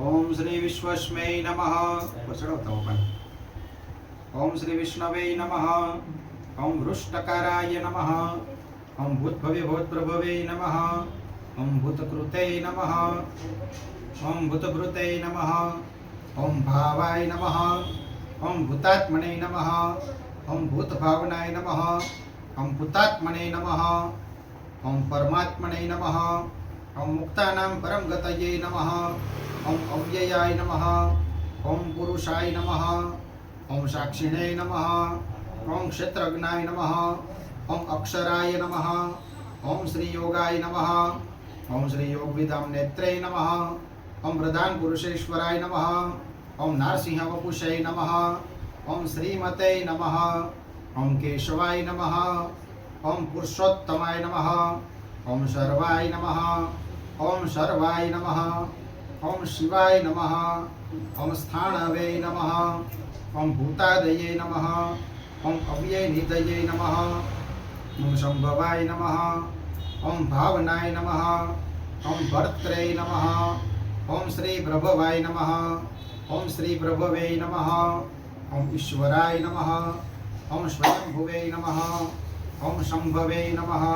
ओम श्री विश्वस्मे नमः। चढ़ाता हूँ ओम श्री विष्णवे नमः। ओम रुष्टकाराय नमः। ओम भूतभवे भूतप्रभवे नमः। ओम भूतकृते नमः। ओम भूतभृते नमः। ओम भावाय नमः। ओम भूतात्मने नमः। ओम भूतभावनाय नमः। ओम भूतात्मने नमः। ओम परमात्मने नमः। ओं मुक्तानां परं गतये नमः ओं अव्ययाय नमः ओं पुरुषाय नमः ओं साक्षिणे नमः ओं क्षेत्रज्ञाय नमः ओं अक्षराय नमः ओं श्रीयोगाय नमः ओं श्रीयोगविदां नेत्रे नमः ओं प्रधान पुरुषेश्वराय नमः ओं नारसिंह वपुषय नमः ओं श्रीमते नमः ओं केशवाय नमः ओं पुरुषोत्तमाय नमः ओं सर्वाय नमः ओम शर्वाय नमः ओम शिवाय नमः ओम स्थाणवे नमः ओम भूतादये नमः ओम अव्यय निधये नमः ओम संभवाय नमः ओम भावनाय नमः ओम भर्त्रे नमः ओम श्री प्रभवाय नमः ओम श्री प्रभवे नमः ओम ईश्वराय नमः ओम स्वयंभुवे नमः ओम शंभवे नमः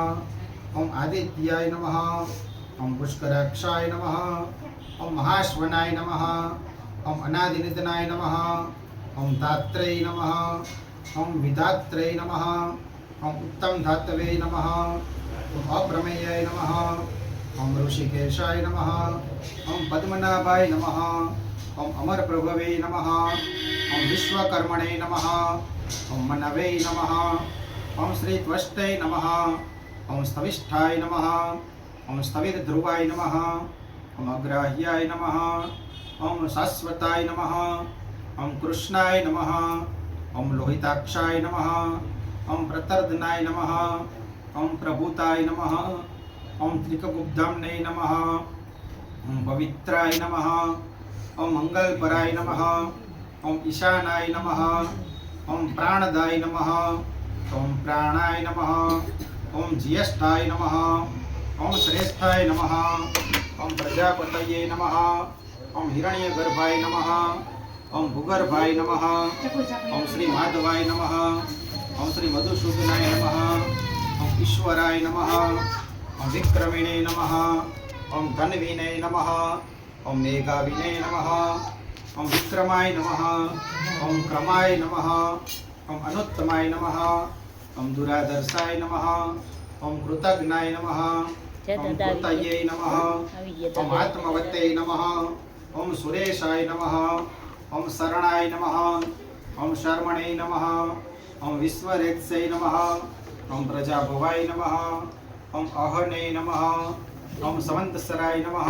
ओम आदित्याय नमः ओम पुष्कराक्षाय नम ओम महाश्वनाय नम ओम अनादिनिधनाय नम ओम दात्रेय नम ओम विधात्रेय नम ओम उत्तम धातवे नम ओम अप्रमेयाय नम ओम ऋषिकेशाय नम ओम पद्मनाभाय नम ओम अमर प्रभवे नम ओम विश्वकर्मणे नम ओम मनवे नम ओम श्री त्वष्टय नमः ओम स्विष्ठाय नमः ओम स्थवित ध्रुवाय नम ओम अग्राह्याय नम ओम शाश्वताय नम ओम कृष्णाय नम ओम लोहिताक्षाय नम ओम प्रतर्दनाय नम ओम प्रभूताय नम ओम त्रिकगुब्धम्ने नम ओम पवित्राय नम ओम मंगलपराय नम ओम ईशानाय नम ओम प्राणदाय नम ओम प्राणाय नम ओम ज्येष्ठाय नमः ओम श्रेष्ठाय नमः ओम प्रजापतये नमः ओम हिरण्यगर्भाय नमः ओम भूगर्भाय नमः ओम श्री माधवाय नमः ओम श्री मधुसूदनाय नमः ओम ईश्वराय नमः ओम विक्रमिणे नमः ओम धनविने नमः ओम मेघाविने नमः ओम विक्रमाय नमः ओम क्रमाय नमः ओम अनुत्तमाय नमः ओम दुराधर्षाय नमः ओम कृतघ्नाय नमः तदाविये ओम सुरेशाय नमः ओम शरणाय नमः ओम शर्मणे नमः ओम विश्वरेत्सय नमः ओम प्रजाभवाय नमः ओम अहने नमः ओम नमः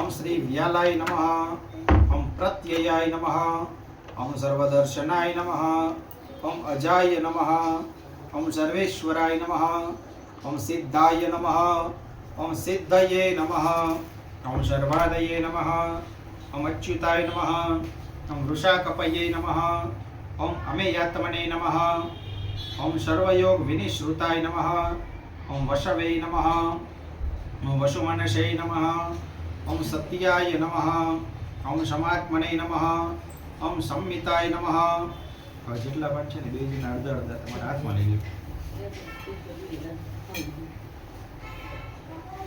ओम श्री व्यालाय नमः ओम प्रत्ययाय नमः ओम सर्वदर्शनाय नमः ओम अजाय नमः ओम सर्वेश्वराय नमः ओम सिद्धाय नमः ઓમ સર્વેશ્વરાય નમઃ ઓમ સિદ્ધાય નમઃ ઓમ સિદ્ધયે નમઃ ઓમ સર્વાદયે નમઃ ઓમ અચ્યુતાય નમઃ ઓમ વૃષાકપયે નમઃ ઓમ અમેયાત્મને નમઃ ઓમ સર્વયોગ વિનિશ્રુતાય નમઃ ઓમ વશવે નમઃ ઓમ વસુમનશે નમઃ ઓમ સત્યાય નમઃ ઓમ સમાત્મને નમઃ ઓમ સંમિતાય નમઃ હવે જેટલા પાઠ છે ને બે જણા અડધા અડધા તમારા હાથમાં લઈ લો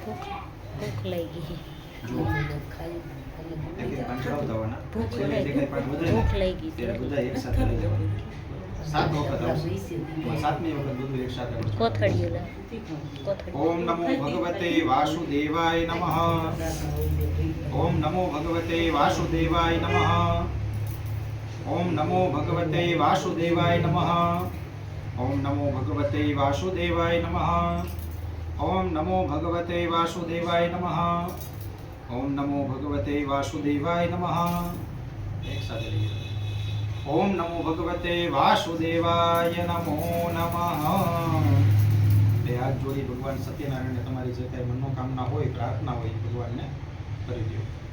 ભૂખ ભૂખ લઈ ગઈ જુઓ એક એક પાન ચડાવતા હોવાના. ભૂખ છેલ્લે જે કંઈ પાન વધે ને, ભૂખ લઈ ગઈ ત્યારે બધા એક સાથે લઈ લેવાના. સાત વખત આવશે. એમાં સાતમી વખત બધું એક સાથે કરશું. કોથળીઓ લે કોથળી ઓમ નમો ભગવતે વાસુદેવાય નમઃ ઓમ નમો ભગવતે વાસુદેવાય નમઃ ઓમ નમો ભગવતે વાસુદેવાય નમઃ ઓમ નમો ભગવતે વાસુદેવાય નમઃ ઓમ નમો ભગવતે વાસુદેવાય નમઃ. ઓમ નમો ભગવતે વાસુદેવાય નમઃ. એક સાથે. ઓમ નમો ભગવતે વાસુદેવાય નમો નમઃ. બે હાથ જોડી ભગવાન સત્યનારાયણને તમારી જે કાંઈ મનોકામના હોય, પ્રાર્થના હોય ભગવાનને કરી દો.